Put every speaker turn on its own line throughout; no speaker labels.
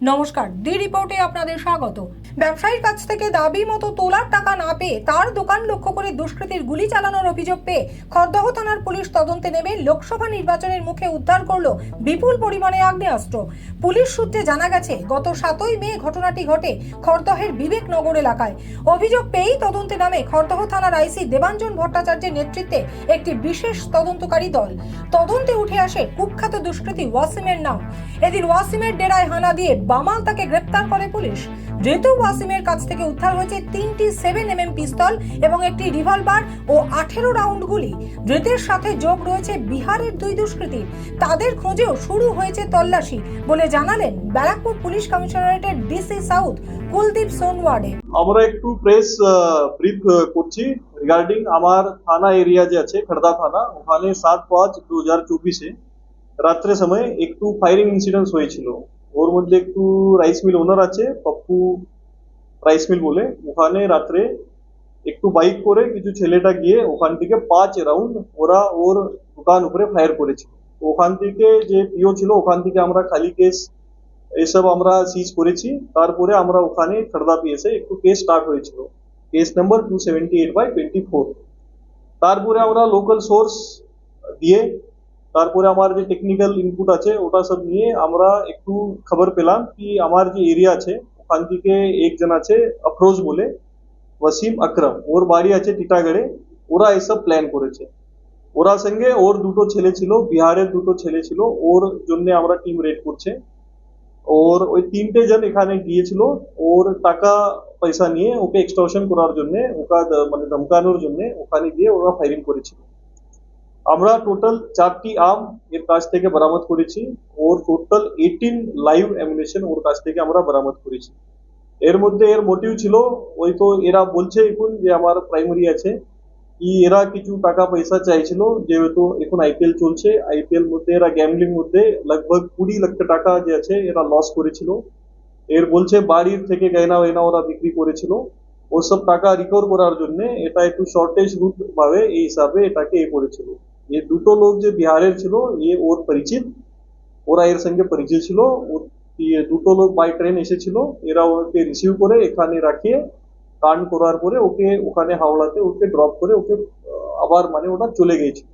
নমস্কার, দি রিপোর্টে আপনাদের স্বাগত। ব্যবসায়ীর কাছ থেকে দাবি মতো তোলার টাকা না পেয়ে তার দোকান লক্ষ্য করে দুষ্কৃতীর গুলি চালানোর অভিযোগ পেয়ে খড়দহ থানার পুলিশ তদন্তে নেমে লোকসভা নির্বাচনের মুখে উদ্ধার করল বিপুল পরিমাণে আগ্নেয়াস্ত্র। পুলিশ সূত্রে জানা গেছে, গত সাতই মে ঘটনাটি ঘটে খড়দহের বিবেকনগর এলাকায়। অভিযোগ পেয়েই তদন্তে নামে খড়দহ থানার আইসি দেবাঞ্জন ভট্টাচার্যের নেতৃত্বে একটি বিশেষ তদন্তকারী দল। তদন্তে উঠে আসে কুখ্যাত দুষ্কৃতী ওয়াসিমের নাম। এদিন ওয়াসিমের ডেরায় হানা দিয়ে বামাল তাকে গ্রেপ্তার করে পুলিশ। ধৃত ওয়াসিমের কাছ থেকে উদ্ধার হয়েছে তিনটি সেভেন এম পিস্তল এবং একটি রিভলভার ও আঠেরো রাউন্ড গুলি। ধৃতের সাথে যোগ রয়েছে বিহারের দুই দুষ্কৃতীর তাদের খোঁজেও শুরু হয়েছে তল্লাশি বলে জানালেন ব্যারাকপুর পুলিশ কমিশনারেটের ডিসি সাউথ কুলদীপ সোনওয়ার্ডে।
আমরা একটু প্রেস ব্রিফ করছি। রিগার্ডিং আমার থানা এরিয়া যে আছে, খড়দা থানা, ওখানে সাত পাঁচ দু হাজার চব্বিশে রাত্রে সময় একটু ফায়ারিং ইনসিডেন্স হয়েছিল। ওর মধ্যে একটু রাইস মিল ওনার আছে পপ্পু রাইস মিল বলে ওখানে রাত্রে একটু বাইক করে কিছু ছেলেটা গিয়ে ওখান থেকে পাঁচ রাউন্ড ওরা ওর দোকান উপরে ফায়ার করেছিল তো ওখান থেকে যে পিও ছিল ওখান থেকে আমরা খালি কেস এসব আমরা সিজ করেছি তারপরে আমরা ওখানে খড়দা পিএসে একটু কেস স্টার্ট হয়েছিল case number two seventy eight by twenty four তারপরে আমরা লোকাল সোর্স দিয়ে তারপরে আমার যে টেকনিক্যাল ইনপুট আছে, ওটা সব নিয়ে আমরা একটু খবর পেলাম কি আমার যে এরিয়া আছে, ওখান থেকে একজন আছে আফরোজ বলে, ওয়াসিম আকরম। ওর বাড়ি আছে টিটাগড়ে। ওরা এসব প্ল্যান করেছে। ওরা সঙ্গে ওর দুটো ছেলে ছিল, বিহারের দুটো ছেলে ছিল, ওর জন্য আমরা টিম রেড করছে। ওর ওই তিনটে জন এখানে গিয়েছিল, ওর টাকা পয়সা নিয়ে ওকে এক্সটর্শন করার জন্য, ওকা মানে ধমকানোর জন্য ওখানে গিয়ে ওরা ফায়ারিং করেছিল। আমরা টোটাল চারটি আর্ম এর কাছ থেকে বরামদ করেছি। ওর টোটাল এইটিন লাইভ অ্যামিনেশন ওর কাছ থেকে আমরা বরামদ করেছি। এর মধ্যে এর মোটিভ ছিল, ওই তো এরা বলছে এখন যে আমার প্রাইমারি আছে, কি এরা কিছু টাকা পয়সা চাইছিল, যেহেতু এখন আইপিএল চলছে আইপিএল মধ্যে এরা গ্যামলিং মধ্যে লগভগ কুড়ি লক্ষ টাকা যে আছে, এরা লস করেছিল। এর বলছে বাড়ির থেকে গয়না ওয়না ওরা বিক্রি করেছিল। ওসব টাকা রিকভার করার জন্য এটা একটু শর্টেজ রুট ভাবে এই হিসাবে এটাকে এ করেছিল। এই দুটো লোক যে বিহারের ছিল এ ওর পরিচিত ওরা এর সঙ্গে পরিচয় ছিল দুটো লোক বাই ট্রেন এসেছিল এরা ওকে রিসিভ করে এখানে রাখিয়ে কান করার পরে ওকে ওখানে হাওড়াতে ওকে ড্রপ করে ওকে আবার মানে ওটা চলে গিয়েছিল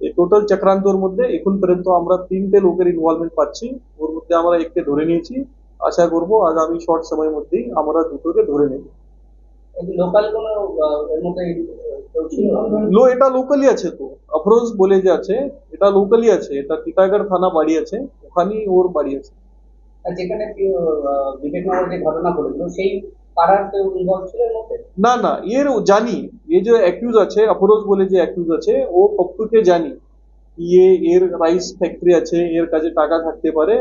এই টোটাল চক্রান্তর মধ্যে এখন পর্যন্ত আমরা তিনটে লোকের ইনভলভমেন্ট পাচ্ছি ওর মধ্যে আমরা এককে ধরে নিয়েছি আশা করব আগামী শর্ট সময়ের মধ্যেই আমরা দুটোকে ধরে নেব
লোকাল কোনো এর মধ্যে
লো এটা লোকালি আছে তো। আফরোজ বলে যে আছে এটা লোকালি আছে এটা টিটাগড় থানা বাড়ি আছে ওখানেই ওর বাড়ি আছে।
যেখানে যে ঘটনা সেই পাড়ার কেউ ইনভলভ ছিল
না না এর জানি। এ যে অ্যাকিউজ আছে আফরোজ বলে যে অ্যাকিউজ আছে ও পপ্পুকে জানি। এ এর রাইস ফ্যাক্টরি আছে এর কাছে টাকা থাকতে পারে।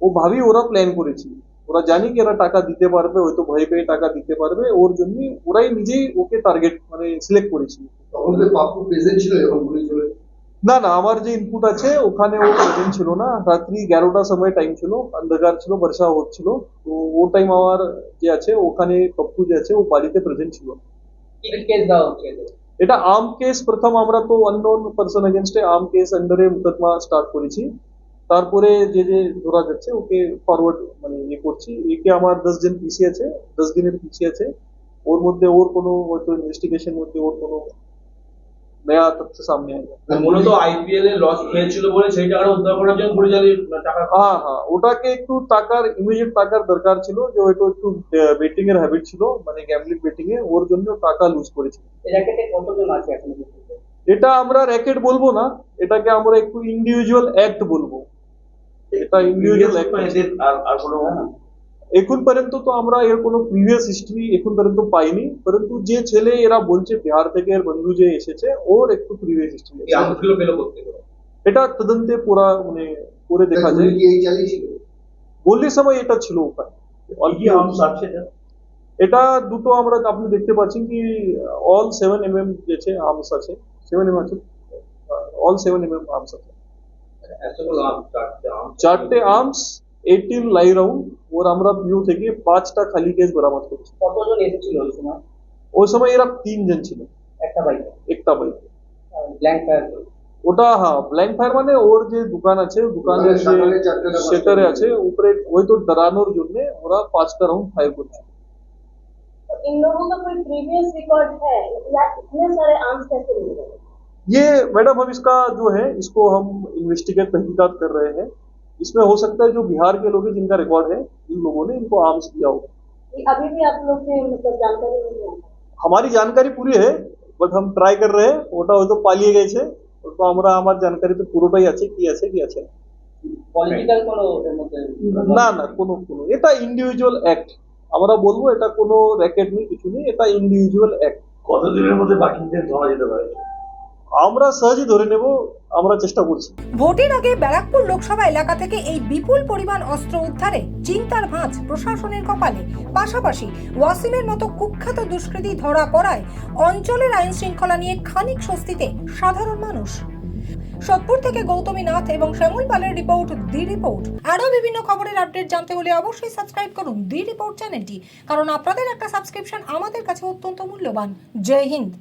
ও ভাবি ওরা প্ল্যান করেছিল। ওরা জানি কি এরা টাকা দিতে পারবে হয়তো ভয় পেয়ে টাকা দিতে পারবে ওর জন্য ওরাই নিজেই ওকে টার্গেট মানে সিলেক্ট করেছিল।
তখন পাপ্পু প্রেজেন্ট ছিল যখন গুলি চলে
না না আমার যে ইনপুট আছে ওখানে ও প্রেজেন্ট ছিল না। রাত্রি এগারোটার সময় টাইম ছিল অন্ধকার ছিল বর্ষা হচ্ছিল। তো ও টাইম আমার যে আছে ওখানে পপ্পু যে আছে ও বাড়িতে প্রেজেন্ট ছিল? এটা আর্ম কেস প্রথম আমরা তো অননোন পার্সন এগেনস্টে আর্ম কেস আন্ডারে মুকদমা স্টার্ট করেছি। তারপরে যে যে ধরা যাচ্ছে ওকে ফরওয়ার্ড মানে ইয়ে করছি। একে আমার দশ দিন পিছিয়ে আছে দশ দিনের পিছিয়ে আছে ওর মধ্যে ওর কোনো হয়তো ইনভেস্টিগেশন মধ্যে ওর কোনো নয়া তথ্য সামনে আসবে।
মূলত আইপিএল এ লস খেয়েছিল বলে সেই টাকাটা উদ্ধার করার জন্য টাকা
হ্যাঁ হ্যাঁ। ওটাকে একটু টাকার ইমিডিয়েট টাকার দরকার ছিল যে হয়তো একটু বেটিং এর হ্যাবিট ছিল মানে গ্যামলিং বেটিং এ ওর জন্য টাকা লুজ করেছিল।
র্যাকেটে কতজন আছে এখন?
এটা আমরা র্যাকেট বলব না এটাকে আমরা একটু ইন্ডিভিজুয়াল অ্যাক্ট বলব। এটা
কোনো
এখন পর্যন্ত তো আমরা এর কোনো প্রিভিয়াস হিস্ট্রি এখন পর্যন্ত পাইনি পরন্তু যে ছেলে এরা বলছে বিহার থেকে এর বন্ধু যে এসেছে ওর একটু প্রিভিয়াস হিস্ট্রি এটা তদন্তে পুরা মানে করে দেখা যায়। বললি সময় এটা ছিল
আছে এটা?
দুটো আমরা আপনি দেখতে পাচ্ছেন কি অল সেভেন এম এম যেছে আর্মস আছে। সেভেন এম আছে। All seven M M arms আছে।
চারটে arms।
চারটে আর্মস এইটিন লাই রাউন্ড ওর আমরা পিউ থেকে পাঁচটা খালি কেস বরামদ করেছি
কতজন এসেছিল ওই সময়
ওই সময় এরা তিনজন ছিল
একটা বাইকে
একটা বাইক
ব্ল্যাঙ্ক ফায়ার
ওটা হ্যাঁ ব্ল্যাঙ্ক ফায়ার মানে ওর যে দোকান আছে দোকানের যে
সামনে চারটে না পাঁচটা
শেটারে আছে উপরে ওই তো ডরানোর জন্য ওরা পাঁচটা রাউন্ড ফায়ার করছে
तो इन लोगों का कोई प्रीवियस रिकॉर्ड है या इतने सारे आर्म्स कैसे मिल गए
ये मैडम हम इसका जो है इसको हम इन्वेस्टिगेट तहकीकात कर रहे हैं इसमें हो सकता है जो बिहार के लोग हैं जिनका रिकॉर्ड है इन लोगों ने इनको आर्म्स दिया होगा
ये अभी भी आप लोग के मतलब जानकारी नहीं है
हमारी जानकारी पूरी है বাট हम ট্রাই कर रहे हैं ওটা হয়তো পালিয়ে গেছে ওটা আমরা আমার জানকারি তো পুরোটাই আছে কি আছে কি আছে না।
পলিটিক্যাল কোনো এর মধ্যে
না না কোনো কোনো এটা ইন্ডিভিজুয়াল অ্যাক্ট আমরা বলবো এটা কোনো র্যাকেট নেই কিছু নেই এটা ইন্ডিভিজুয়াল অ্যাক্ট
কতদিনের মধ্যে বাকিদের ধরা যেতে পারে
আমরা সহজেই ধরে নেব, আমরা চেষ্টা করছি।
ভোটের আগে ব্যারাকপুর লোকসভা এলাকা থেকে এই বিপুল পরিমাণ অস্ত্র উদ্ধারে চিন্তার ভাঁজ প্রশাসনের কপালে। পাশাপাশি ওয়াসিমের মতো কুখ্যাত দুষ্কৃতী ধরা পড়ায় অঞ্চলের আইন শৃঙ্খলা নিয়ে খানিক স্বস্তিতে সাধারণ মানুষ। সোদপুর থেকে গৌতমী নাথ এবং শ্যামল পালের রিপোর্ট, দি রিপোর্ট। আরও বিভিন্ন খবরের আপডেট জানতে হলে অবশ্যই সাবস্ক্রাইব করুন দি রিপোর্ট চ্যানেলটি, কারণ আপনাদের একটা সাবস্ক্রিপশন আমাদের কাছে অত্যন্ত মূল্যবান। জয় হিন্দ।